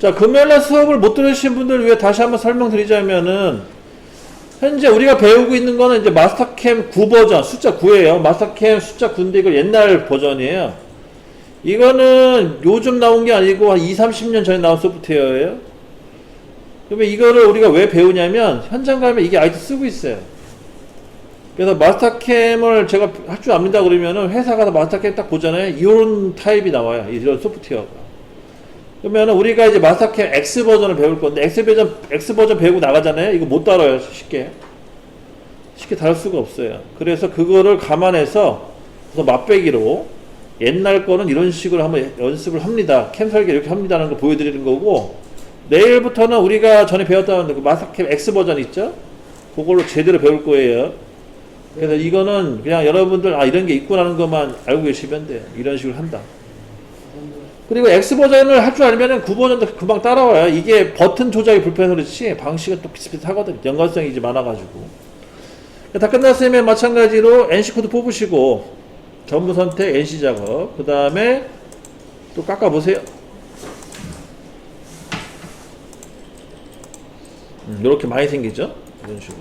자, 금요일날 수업을 못 들으신 분들 위해 다시 한번 설명드리자면은, 현재 우리가 배우고 있는 거는 이제 마스터캠 9 버전, 숫자 9예요. 마스터캠 숫자 9인데 이거 옛날 버전이에요. 이거는 요즘 나온 게 아니고 한 2, 30년 전에 나온 소프트웨어예요. 그러면 이거를 우리가 왜 배우냐면, 현장 가면 이게 아이디 쓰고 있어요. 그래서 마스터캠을 제가 할 줄 압니다 그러면은 회사 가서 마스터캠 딱 보잖아요. 이런 타입이 나와요. 이런 소프트웨어가. 그러면은 우리가 이제 마스터캠 X 버전을 배울 건데 X 버전 X 버전 배우고 나가잖아요. 이거 못 따라요. 쉽게. 쉽게 다룰 수가 없어요. 그래서 그거를 감안해서 그래서 맛배기로 옛날 거는 이런 식으로 한번 연습을 합니다. 캠 설계 이렇게 합니다라는 걸 보여드리는 거고 내일부터는 우리가 전에 배웠던 그 마스터캠 X 버전 있죠? 그걸로 제대로 배울 거예요. 그래서 이거는 그냥 여러분들 아 이런 게 있구나는 것만 알고 계시면 돼요. 이런 식으로 한다. 그리고 X 버전을 할 줄 알면은 9 버전도 금방 따라와요. 이게 버튼 조작이 불편해서 그렇지 방식은 또 비슷비슷하거든. 연관성이 이제 많아가지고. 다 끝났으면 마찬가지로 NC 코드 뽑으시고 전부 선택 NC 작업. 그 다음에 또 깎아 보세요. 음, 이렇게 많이 생기죠? 이런 식으로.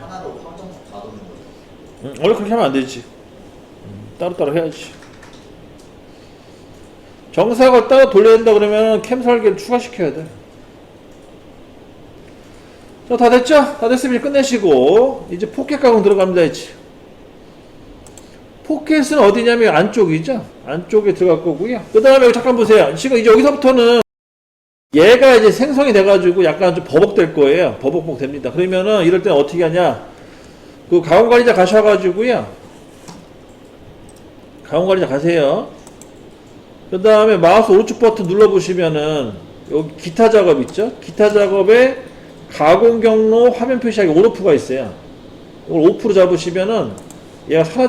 하나로 확정적 다 도는 거죠. 응, 원래 그렇게 하면 안 되지. 음, 따로따로 해야지. 정사각을 따로 돌려야 된다 그러면 캠 설계를 추가시켜야 돼. 자, 다 됐죠? 다 됐으면 끝내시고, 이제 포켓 가공 들어갑니다, 이제. 포켓은 어디냐면 안쪽이죠? 안쪽에 들어갈 거고요. 그 다음에 잠깐 보세요. 지금 이제 여기서부터는 얘가 이제 생성이 돼가지고 약간 좀 버벅될 거예요. 버벅버벅 됩니다. 그러면은 이럴 때는 어떻게 하냐? 그 가공관리자 가셔가지고요. 가공관리자 가세요. 그 다음에 마우스 오른쪽 버튼 눌러보시면은 여기 기타 작업 있죠? 기타 작업에 가공 경로 화면 표시하기 온오프가 있어요. 이걸 오프로 잡으시면은 얘가 사라